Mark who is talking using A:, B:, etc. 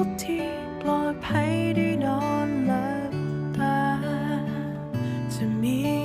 A: พบที่ปลอดภัยได้นอนหลับตาจะมี